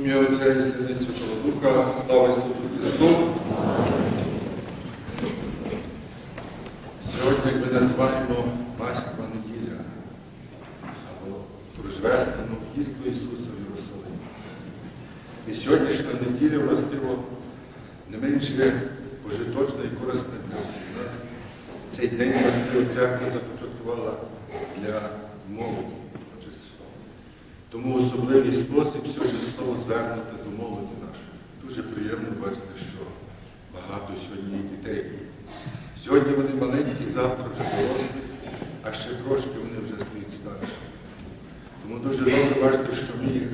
Ім'я Отця і Сина Святого Духа, слава Ісусу Христу. Сьогодні ми називаємо Пасхова неділя або Торжественну в'їзду Ісуса в Єрусалим. І сьогоднішня неділя, властиво, не менше пожиточна і корисна для всіх нас. Цей день властиво церква започаткувала для молоді. Тому особливий спосіб сьогодні знову звернути до молоді нашої. Дуже приємно бачити, що багато сьогодні дітей. Сьогодні вони маленькі, завтра вже дорослі, а ще трошки вони вже стають старші. Тому дуже добре бачити, що ми їх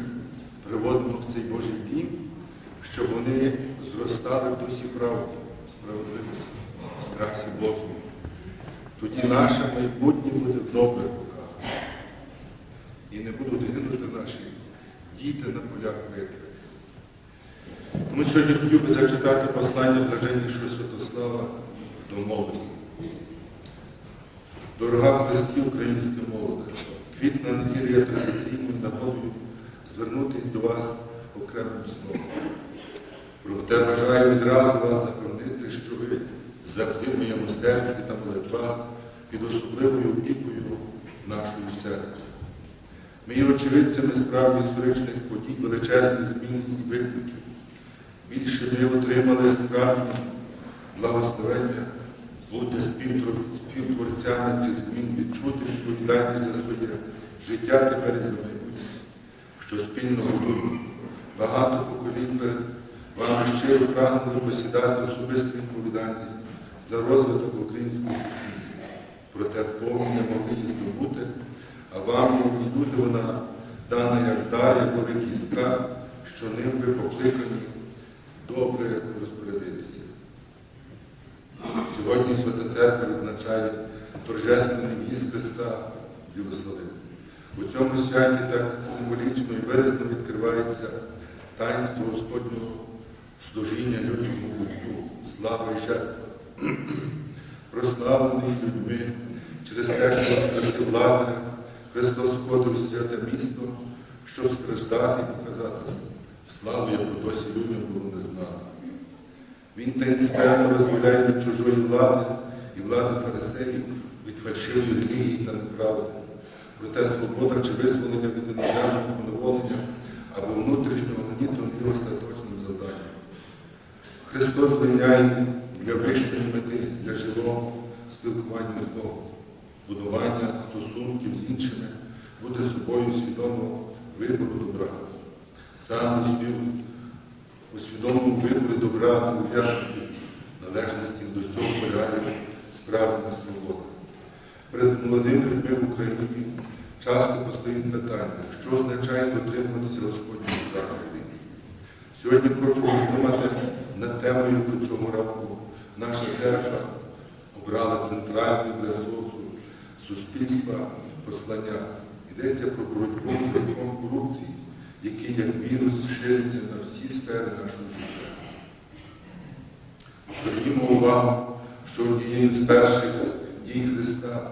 приводимо в цей Божий дім, щоб вони зростали в дусі правди, справедливості, страхі Божому. Тоді наше майбутнє буде в діти на полях битви. Тому сьогодні хотів би зачитати послання блаженнішого Святослава до молоді. Дорога в Христі українська молода, квітна неділя є традиційною нагодою звернутися до вас окремим словом. Проте бажаю відразу вас запевнити, що ви завжди в моєму серці та молитвах під особливою опікою нашої церкви. Ми є очевидцями справді історичних подій, величезних змін і викликів. Більше ми отримали справжнє благословення бути співтворцями цих змін, відчути відповідальність за своє життя тепер і за майбутнє, що спільно будуть багато поколінь перед вами щиро прагнули посідати особисту відповідальність за розвиток українського суспільства. Проте вповні не могли її здобути, а вам, і люди, вона дана як дар, як скарб, що ним ви покликані добре розпорядитися. Сьогодні Свята Церква відзначає торжественний в'їзд Христа в Єрусалим. У цьому святі так символічно і виразно відкривається таїнство Господнього служіння людському буттю, слава і жертва. Прославлений людьми через те, що воскресив Лазаря, Христос входив в святе місто, щоб страждати і показати славу, яку досі людям було не знано. Він таїнственно розмовляє від чужої влади і влади фарисеїв, від фальшивої релігії та неправди. Проте свобода чи визволення від іноземного поневолення або внутрішнього гніту є остаточним завданням. Христос звільняє для вищої мети, для живого спілкування з Богом, будування стосунків з іншими, бути собою свідомо вибору добра. Сам успів у свідомому виборі добра та ув'язнення належності до цього полягає справжня свобода. Перед молодими людьми в Україні часто постають питання, що означає дотримуватися Господньої заповіді. Сьогодні хочу роздумати над темою яку цього року. Наша церква обрала центральну для свого суспільства послання. Йдеться про боротьбу з гріхом корупції, який як вірус шириться на всі сфери нашого життя. Звернімо увагу, що однією з перших дій Христа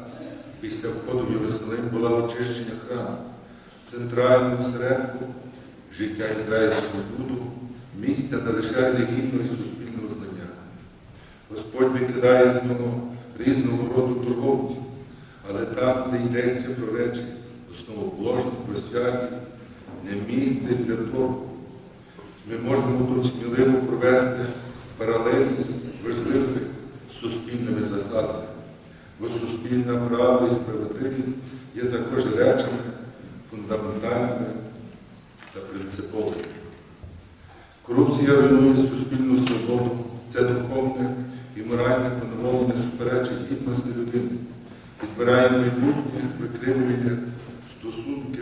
після входу в Єрусалим була очищення храму, центральному середку життя ізраїльського люду, місця не лише релігійного і суспільного знання. Господь викидає з нього різного роду торговців, але там, де йдеться про речі, основоположну про святість, не місце для того. Ми можемо тут сміливо провести паралельність важливих суспільними засадами, бо суспільна правда і справедливість є також речами фундаментальними та принциповими. Корупція руйнує суспільну свободу, це духовне і моральне поневолення суперечить гідності людини, відбирає майбутнє, викривлює стосунки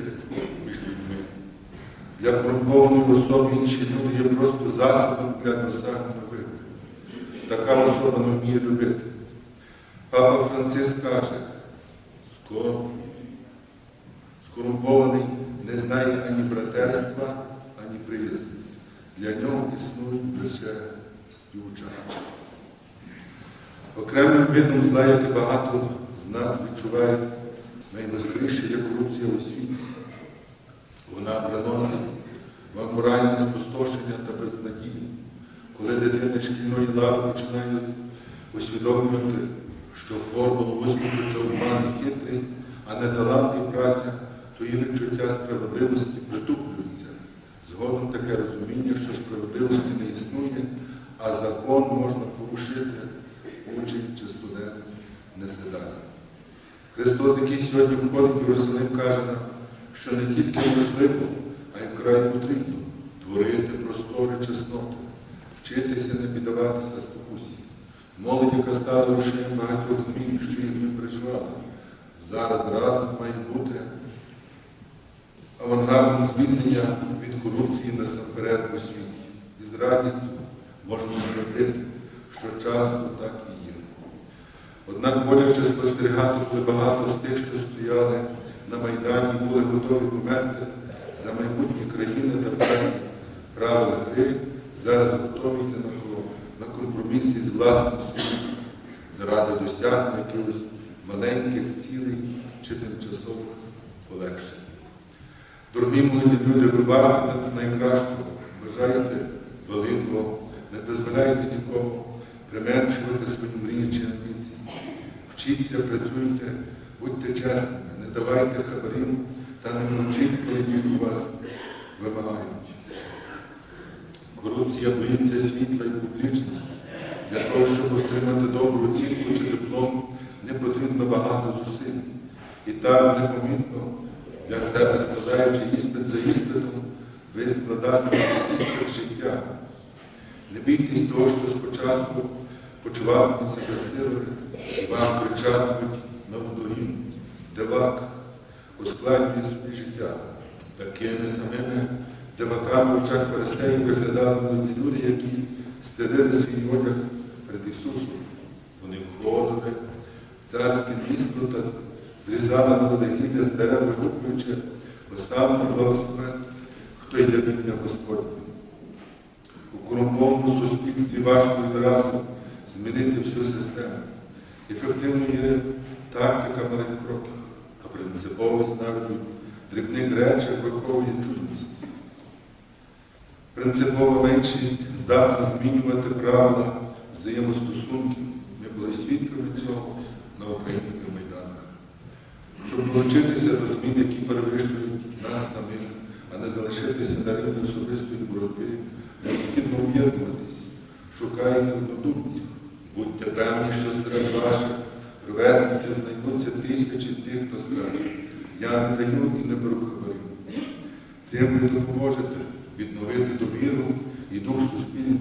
між людьми. Для корумпованої особи інші люди є просто засобом для досягнення вигоди. Така особа не вміє любити. Папа Франциск каже, «Скоро скорумпований не знає ані братерства, ані приязні. Для нього існують лише співучасники. Окремим видом зла, яке багато нас відчувають, найгостріше є корупція у світі. Вона приносить вам моральне студенти шкільної лави починають усвідомлювати, що формула успіху це обман і хитрість, а не талант і праця, то їх відчуття справедливості притуплюється. Згодом таке розуміння, що справедливості не існує, а закон можна порушити, учень чи студент несе далі. Христос, який сьогодні входить в Єрусалим, каже нам, що не тільки можливо, а й вкрай потрібно творити простори чесноти, вчитися не піддаватися спокусі. Молодь, яка стала рушієм багатьох змін, що їх ми переживали, зараз разом має бути авангардом звільнення від корупції насамперед у світі. І з радістю можемо ствердити, що часто так і є. Однак боляче спостерігати, коли багато з тих, що стояли на Майдані, були готові померти за майбутнє країни та вказі правил гри, зараз готові йти на ко- на компроміси з власним світом заради досягнення якихось маленьких цілей чи тимчасових полегшень. Дорогі молоді люди, ви варті найкращого, бажаєте великого, не дозволяйте нікому применшувати свої мрії чи амбіції. Вчіться, працюйте, будьте чесними, не давайте хабарів та не мовчіть, коли їх у вас вимагають. Корупція боїться світла і публічності. Для того, щоб отримати добру оцінку чи диплом, не потрібно багато зусиль. І так непомітно для себе складаючи іспит за іспитом, ви складатимете іспит життя. Не бійтесь того, що спочатку почуватимуть себе вам кричатимуть на навздогін, девак, ускладнює собі життя. Такими самими деваками в очах фарисеїв виглядали люди, які стелили свій одяг перед Ісусом. Вони входили в царське місто та зрізали молоде гілля з дерев, вигукуючи останню благословен, хто йде в ім'я Господнє. У корумпованому суспільстві важко відразу змінити всю систему. Ефективною є тактика малих кроків, а принциповість навіть дрібних речах виховує чудність. Принципова меншість здатна змінювати правила взаємостосунків. Ми були свідками цього на українських майданах. Щоб долучитися до змін, які перевищують нас самих, а не залишитися на рівні особистої боротьби, необхідно об'єднуватись, шукайте однодумців. Я не даю і не беру хабарів. Цим ви допоможете відновити довіру і дух суспільного,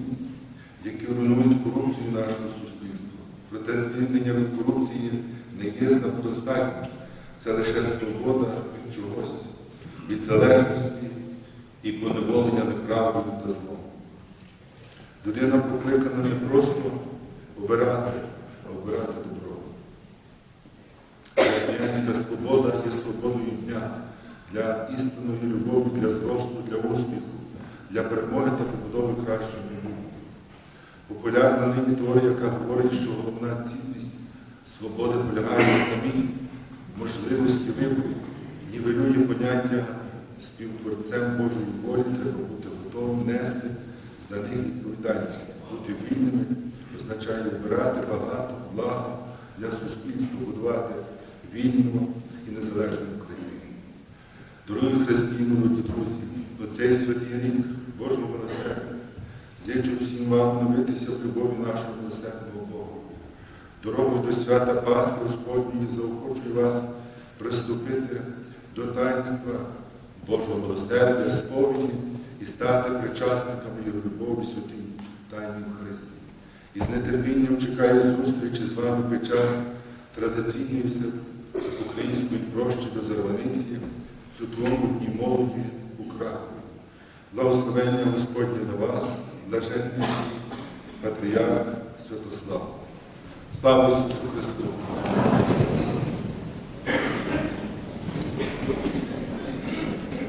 які руйнують корупцію нашого суспільства. Проте звільнення від корупції не є самодостатнім. Це лише свобода від чогось, від залежності і поневолення неправдою та злом. Людина покликана не просто обирати, а обирати добро. Християнська свобода є свободою дня для істинної любові, для зросту, для успіху, для перемоги та побудови кращого майбутнього. Популярна нині теорія, яка говорить, що головна цінність свободи полягає в самій можливості вибору, нівелює поняття співтворцем Божої волі, треба бути готовим нести за них відповідальність. Бути вільними означає обирати багато, благо для суспільства, будувати вільну і незалежну Україну. Дорогі христі, молоді друзі, у цей святий рік вам новитися в любові нашого милосердного Бога. Дорогою до свята Пасхи Господньої заохочую вас приступити до таїнства Божого милосердя, сповіді і стати причасниками Його любові святій Тайні Христі. І з нетерпінням чекаю зустрічі з вами під час традиційної української прощі до Зарваниці, в дні молоді у Кракові. Благословення Господнє на вас, блаженний патріарх Святослав. Слава Ісусу Христу!